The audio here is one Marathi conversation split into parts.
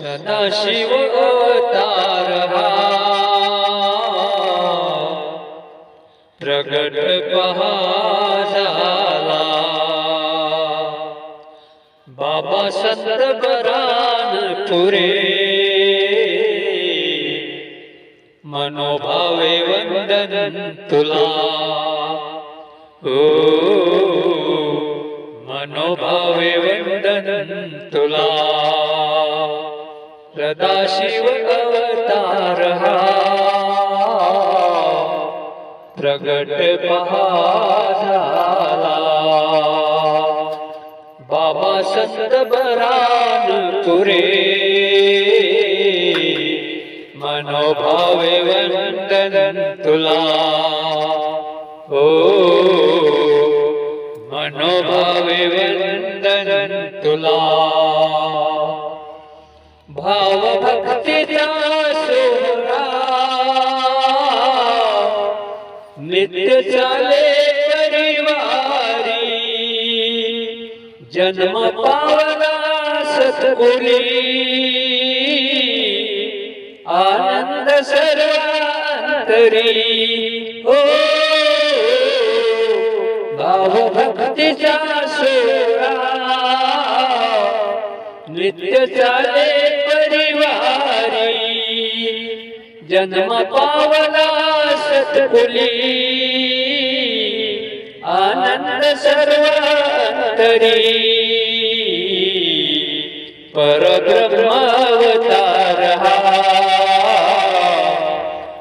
शिव प्रगट बहा बाबा सत्परापुरे पुरे मनोभावे ददन्तु तुला। ओ मनोभावे वद तुला। सदाशिव अवतार हा. प्रगट पहा झाला बाबा संत बरान पुरे मनोभावे वंदन तुला. ओ मनोभावे वंदन तुला. भाव भक्तीचा सोहळा. नित्य चाले परिवारी. जन्म पावला सतगुरी आनंद सर्वांतरी. हो. भाव भक्तीचा सोहळा. नित्य चाले जन्म पावला सतकुली आनंद सर्वांतरी। परब्रह्मावतार।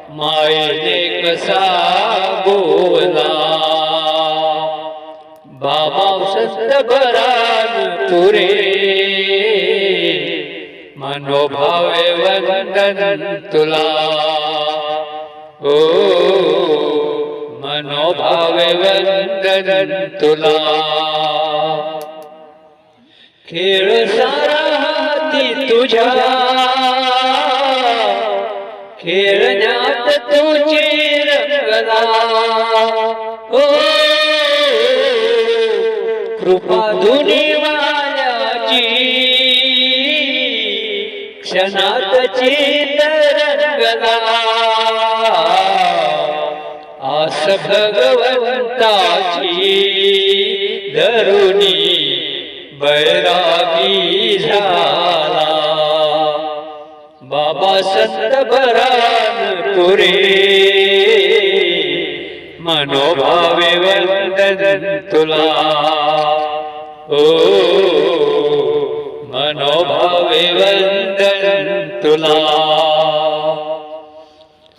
मायने कसा गोवला बाबा संत बरान पुरे मनोभावे वंदन तुला। ओ मनोभावे वंदन तुला। खेळ सारा हाती तुझ्या खेळण्यात तुझी रंगला। ओ कृपा दुनिया क्षणात रंगला आस भगवंताची धरुणी बैरागी झाला. बाबा संत बरान पुरे मनोभावे वंदन तुला. ओ मनोभावे वंदन तुला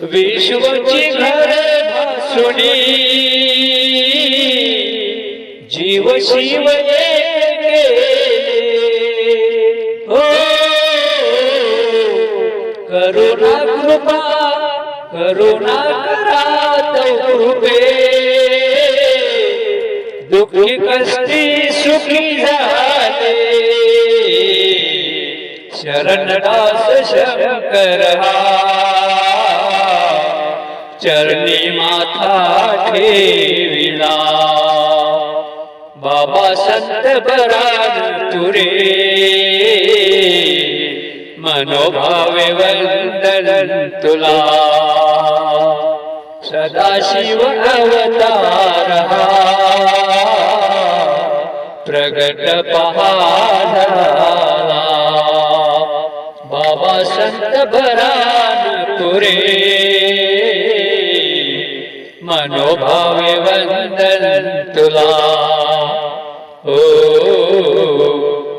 विश्वची घर भासुणी जीव शिव हो करुणा कृपा करुणा करा कृपे दुःखी कष्टी सुखी झाला शरणदास शंकर चरणी माथा ठेविला. बाबा संत बरान तुरे. मनोभावे वंदन तुला. सदाशिव अवतार प्रगट पहाडा बाबा संत भरानपुरे मनोभावे वंदन तुला. ओ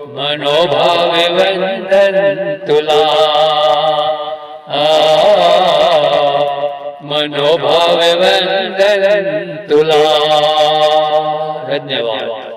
मनोभावे वंदन तुला. आ मनोभावे वंदन तुला. धन्यवाद.